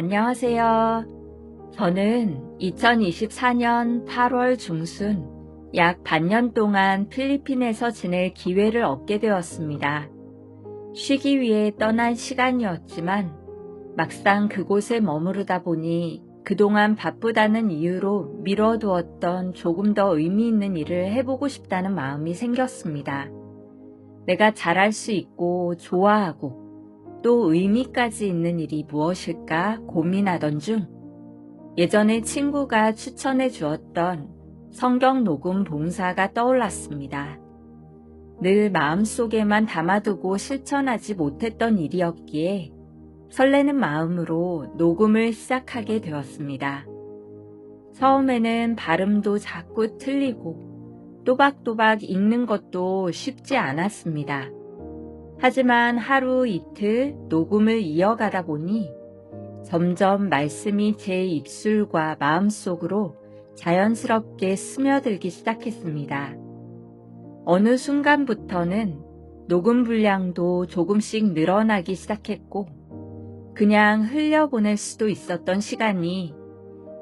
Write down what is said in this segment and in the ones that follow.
안녕하세요. 저는 2024년 8월 중순 약 반년 동안 필리핀에서 지낼 기회를 얻게 되었습니다. 쉬기 위해 떠난 시간이었지만 막상 그곳에 머무르다 보니 그동안 바쁘다는 이유로 미뤄두었던 조금 더 의미 있는 일을 해보고 싶다는 마음이 생겼습니다. 내가 잘할 수 있고 좋아하고 또 의미까지 있는 일이 무엇일까 고민하던 중 예전에 친구가 추천해 주었던 성경 녹음 봉사가 떠올랐습니다. 늘 마음속에만 담아두고 실천하지 못했던 일이었기에 설레는 마음으로 녹음을 시작하게 되었습니다. 처음에는 발음도 자꾸 틀리고 또박또박 읽는 것도 쉽지 않았습니다. 하지만 하루 이틀 녹음을 이어가다 보니 점점 말씀이 제 입술과 마음속으로 자연스럽게 스며들기 시작했습니다. 어느 순간부터는 녹음 분량도 조금씩 늘어나기 시작했고 그냥 흘려보낼 수도 있었던 시간이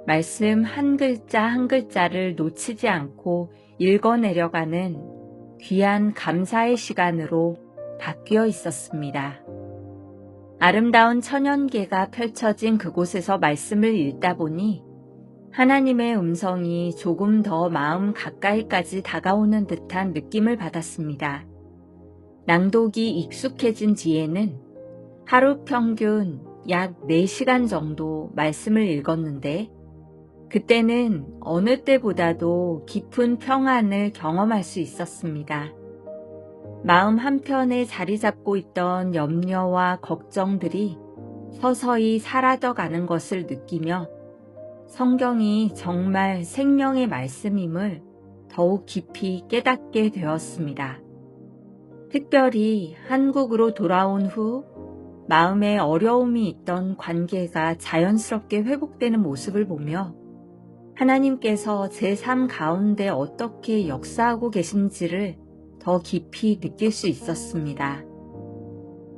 말씀 한 글자 한 글자를 놓치지 않고 읽어내려가는 귀한 감사의 시간으로 바뀌어 있었습니다. 아름다운 천연계가 펼쳐진 그곳에서 말씀을 읽다 보니 하나님의 음성이 조금 더 마음 가까이까지 다가오는 듯한 느낌을 받았습니다. 낭독이 익숙해진 뒤에는 하루 평균 약 4시간 정도 말씀을 읽었는데 그때는 어느 때보다도 깊은 평안을 경험할 수 있었습니다. 마음 한편에 자리 잡고 있던 염려와 걱정들이 서서히 사라져 가는 것을 느끼며 성경이 정말 생명의 말씀임을 더욱 깊이 깨닫게 되었습니다. 특별히 한국으로 돌아온 후 마음에 어려움이 있던 관계가 자연스럽게 회복되는 모습을 보며 하나님께서 제 삶 가운데 어떻게 역사하고 계신지를 더 깊이 느낄 수 있었습니다.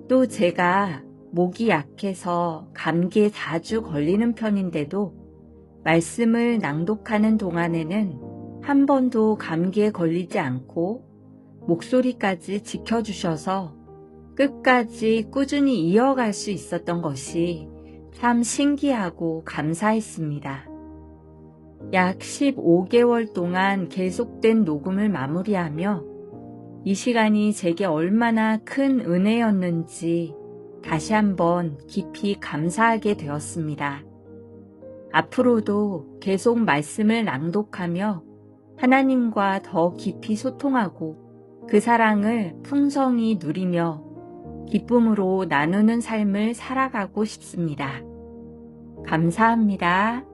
또 제가 목이 약해서 감기에 자주 걸리는 편인데도 말씀을 낭독하는 동안에는 한 번도 감기에 걸리지 않고 목소리까지 지켜주셔서 끝까지 꾸준히 이어갈 수 있었던 것이 참 신기하고 감사했습니다. 약 15개월 동안 계속된 녹음을 마무리하며 이 시간이 제게 얼마나 큰 은혜였는지 다시 한번 깊이 감사하게 되었습니다. 앞으로도 계속 말씀을 낭독하며 하나님과 더 깊이 소통하고 그 사랑을 풍성히 누리며 기쁨으로 나누는 삶을 살아가고 싶습니다. 감사합니다.